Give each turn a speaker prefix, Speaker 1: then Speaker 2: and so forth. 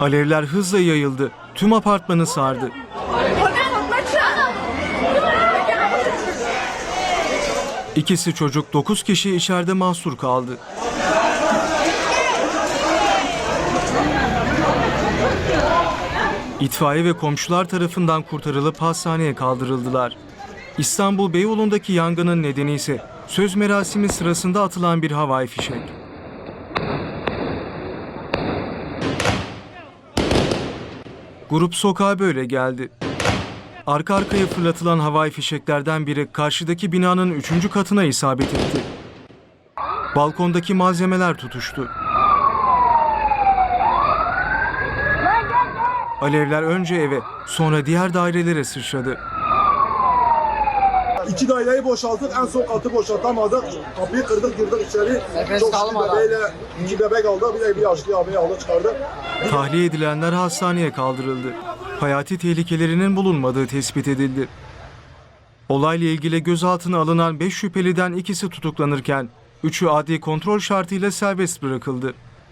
Speaker 1: Alevler hızla yayıldı. Tüm apartmanı sardı. İkisi çocuk 9 kişi içeride mahsur kaldı. İtfaiye ve komşular tarafından kurtarılıp hastaneye kaldırıldılar. İstanbul Beyoğlu'ndaki yangının nedeni ise söz merasimi sırasında atılan bir havai fişek. Grup sokağa böyle geldi. Arka arkaya fırlatılan havai fişeklerden biri karşıdaki binanın üçüncü katına isabet etti. Balkondaki malzemeler tutuştu. Alevler önce eve, sonra diğer dairelere sıçradı.
Speaker 2: İki daireyi boşalttık, en son katı boşaltamadık. Kapıyı kırdık, girdik içeri.
Speaker 3: Nefes
Speaker 2: Çok şükür
Speaker 3: kalmadı.
Speaker 2: bebeğiyle, iki bebek aldı, bir de bir yaşlı abiyi aldı çıkardı.
Speaker 1: Tahliye edilenler hastaneye kaldırıldı. Hayati tehlikelerinin bulunmadığı tespit edildi. Olayla ilgili gözaltına alınan 5 şüpheliden ikisi tutuklanırken, üçü adli kontrol şartıyla serbest bırakıldı.